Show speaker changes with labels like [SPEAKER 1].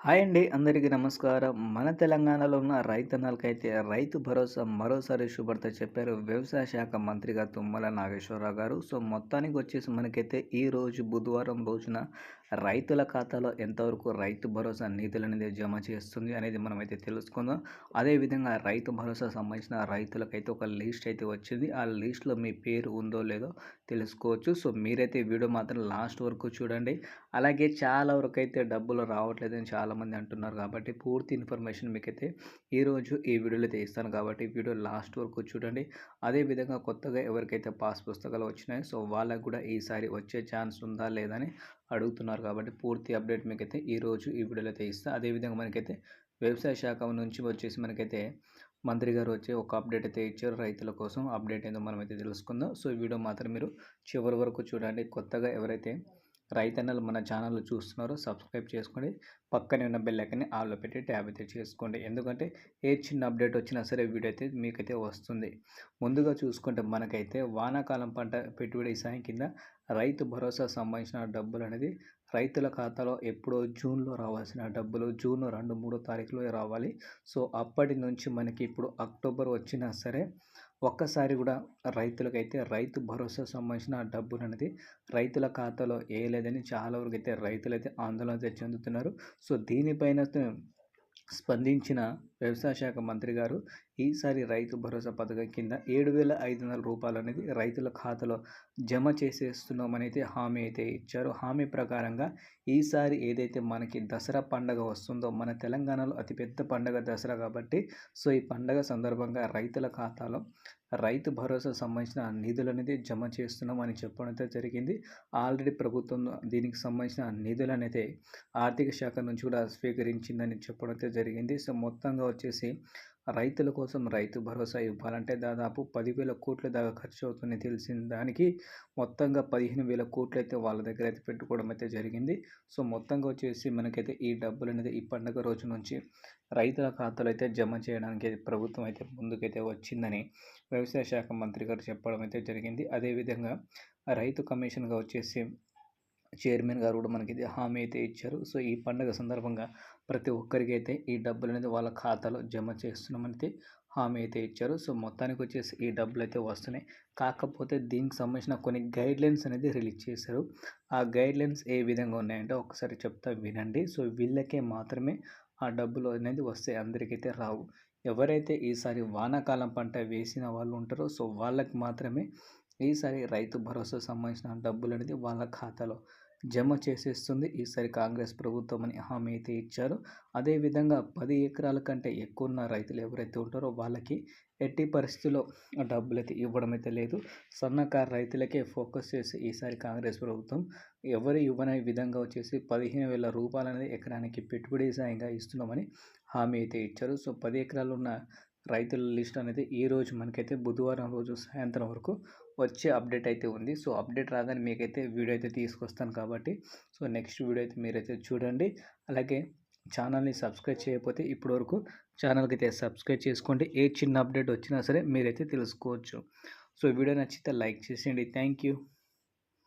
[SPEAKER 1] Hi అండి. అందరికీ నమస్కారం. మన తెలంగాణలో ఉన్న రైతన్నలకైతే రైతు భరోసా మరోసారి శుభార్త చెప్పారు. వ్యవసాయ శాఖ మంత్రిగా తుమ్మల నాగేశ్వరరావు గారు. సో మొత్తానికి వచ్చేసి మనకైతే ఈ రోజు బుధవారం రోజున రైతుల ఖాతాలో ఎంతవరకు రైతు భరోసా నిధులు అనేది జమ చేస్తుంది అనేది మనమైతే తెలుసుకుందాం. అదేవిధంగా రైతు భరోసా సంబంధించిన రైతులకైతే ఒక లిస్ట్ అయితే వచ్చింది. ఆ లిస్ట్లో మీ పేరు ఉందో లేదో తెలుసుకోవచ్చు. సో మీరైతే వీడియో మాత్రం లాస్ట్ వరకు చూడండి. అలాగే చాలా వరకు అయితే డబ్బులు రావట్లేదని చాలామంది అంటున్నారు కాబట్టి పూర్తి ఇన్ఫర్మేషన్ మీకైతే ఈరోజు ఈ వీడియోలో అయితే ఇస్తాను కాబట్టి వీడియో లాస్ట్ వరకు చూడండి. అదేవిధంగా కొత్తగా ఎవరికైతే పాస్ పుస్తకాలు వచ్చినాయో సో వాళ్ళకు కూడా ఈసారి వచ్చే ఛాన్స్ ఉందా లేదని అడుగుతున్నారు కాబట్టి పూర్తి అప్డేట్ మీకైతే ఈరోజు ఈ వీడియోలో అయితే ఇస్తా. అదేవిధంగా మనకైతే వ్యవసాయ శాఖ నుంచి వచ్చేసి మనకైతే మంత్రి గారు వచ్చి ఒక అప్డేట్ అయితే ఇచ్చారు రైతుల కోసం. అప్డేట్ ఏందో మనమైతే తెలుసుకుందాం. సో ఈ వీడియో మాత్రం మీరు చివరి వరకు చూడండి. కొత్తగా ఎవరైతే రైతన్నలు మన ఛానల్ చూస్తున్నారు సబ్స్క్రైబ్ చేసుకోండి. పక్కనే ఉన్న బెల్ ఐకన్ని ఆల్లో పెట్టి ట్యాబ్ అయితే చేసుకోండి. ఎందుకంటే ఏ చిన్న అప్డేట్ వచ్చినా సరే వీడియో అయితే మీకైతే వస్తుంది. ముందుగా చూసుకుంటే మనకైతే వానాకాలం పంట పెట్టుబడి సాయం కింద రైతు భరోసా సంబంధించిన డబ్బులు అనేది రైతుల ఖాతాలో ఎప్పుడో జూన్లో రావాల్సిన డబ్బులు జూన్ రెండు మూడో తారీఖులో రావాలి. సో అప్పటి నుంచి మనకి ఇప్పుడు అక్టోబర్ వచ్చినా సరే ఒక్కసారి కూడా రైతులకైతే రైతు భరోసా సంబంధించిన డబ్బులు అనేది రైతుల ఖాతాలో వేయలేదని చాలా వరకు అయితే రైతులైతే ఆందోళన చెందుతున్నారు. సో దీనిపైన స్పందించిన వ్యవసాయ శాఖ మంత్రి గారు ఈసారి రైతు భరోసా పథకం కింద ఏడు వేల ఐదు వందల రూపాయలు అనేది రైతుల ఖాతాలో జమ చేసేస్తున్నామని అయితే హామీ అయితే ఇచ్చారు. హామీ ప్రకారంగా ఈసారి ఏదైతే మనకి దసరా పండగ వస్తుందో మన తెలంగాణలో అతిపెద్ద పండగ దసరా కాబట్టి సో ఈ పండగ సందర్భంగా రైతుల ఖాతాలో రైతు భరోసా సంబంధించిన నిధులు అనేది జమ చేస్తున్నాం అని చెప్పడంతో జరిగింది. ఆల్రెడీ ప్రభుత్వం దీనికి సంబంధించిన నిధులు అనేది ఆర్థిక శాఖ నుంచి కూడా స్వీకరించిందని చెప్పడంతో జరిగింది. సో మొత్తంగా వచ్చేసి రైతుల కోసం రైతు భరోసా ఇవ్వాలంటే దాదాపు పదివేల కోట్ల దాకా ఖర్చు అవుతుందని తెలిసిన దానికి మొత్తంగా పదిహేను వేల కోట్లు అయితే వాళ్ళ దగ్గర అయితే పెట్టుకోవడం అయితే జరిగింది. సో మొత్తంగా వచ్చేసి మనకైతే ఈ డబ్బులు అనేది ఈ పండుగ రోజు నుంచి రైతుల ఖాతాలో అయితే జమ చేయడానికి ప్రభుత్వం అయితే ముందుకైతే వచ్చిందని వ్యవసాయ శాఖ మంత్రి గారు చెప్పడం అయితే జరిగింది. అదేవిధంగా రైతు కమిషన్గా వచ్చేసి చైర్మన్ గారు కూడా మనకి హామీ అయితే ఇచ్చారు. సో ఈ పండుగ సందర్భంగా ప్రతి ఒక్కరికి అయితే ఈ డబ్బులు అనేది వాళ్ళ ఖాతాలో జమ చేస్తున్నామని హామీ అయితే ఇచ్చారు. సో మొత్తానికి వచ్చేసి ఈ డబ్బులు అయితే వస్తున్నాయి. కాకపోతే దీనికి సంబంధించిన కొన్ని గైడ్లైన్స్ అనేది రిలీజ్ చేశారు. ఆ గైడ్లైన్స్ ఏ విధంగా ఉన్నాయంటే ఒకసారి చెప్తా వినండి. సో వీళ్ళకే మాత్రమే ఆ డబ్బులు అనేది వస్తాయి. అందరికైతే రావు. ఎవరైతే ఈసారి వానాకాలం పంట వేసిన వాళ్ళు ఉంటారో సో వాళ్ళకి మాత్రమే ఈసారి రైతు భరోసా సంబంధించిన డబ్బులు అనేది వాళ్ళ ఖాతాలో జమ చేసేస్తుంది. ఈసారి కాంగ్రెస్ ప్రభుత్వం అని హామీ అయితే ఇచ్చారు. అదేవిధంగా పది ఎకరాల కంటే ఎక్కువ ఉన్న రైతులు ఎవరైతే ఉంటారో వాళ్ళకి ఎట్టి పరిస్థితుల్లో డబ్బులు అయితే ఇవ్వడం అయితే లేదు. సన్నకారు రైతులకే ఫోకస్ చేసి ఈసారి కాంగ్రెస్ ప్రభుత్వం ఎవరు ఇవ్వని విధంగా వచ్చేసి పదిహేను వేల రూపాయలు అనేది ఎకరానికి పెట్టుబడి సాయంగా ఇస్తున్నామని హామీ అయితే ఇచ్చారు. సో పది ఎకరాలు ఉన్న రైతుల లిస్ట్ అనేది ఈ రోజు మనకైతే బుధవారం రోజు సాయంత్రం వరకు వచ్చే అప్డేట్ అయితే ఉంది. సో అప్డేట్ రాగానే మీకైతే వీడియో అయితే తీసుకొస్తాను కాబట్టి సో నెక్స్ట్ వీడియో అయితే మీరైతే చూడండి. అలాగే ఛానల్ని సబ్స్క్రైబ్ చేయకపోతే ఇప్పటివరకు ఛానల్కి అయితే సబ్స్క్రైబ్ చేసుకోండి. ఏ చిన్న అప్డేట్ వచ్చినా సరే మీరైతే తెలుసుకోవచ్చు. సో వీడియో నచ్చితే లైక్ చేసేయండి. Thank you.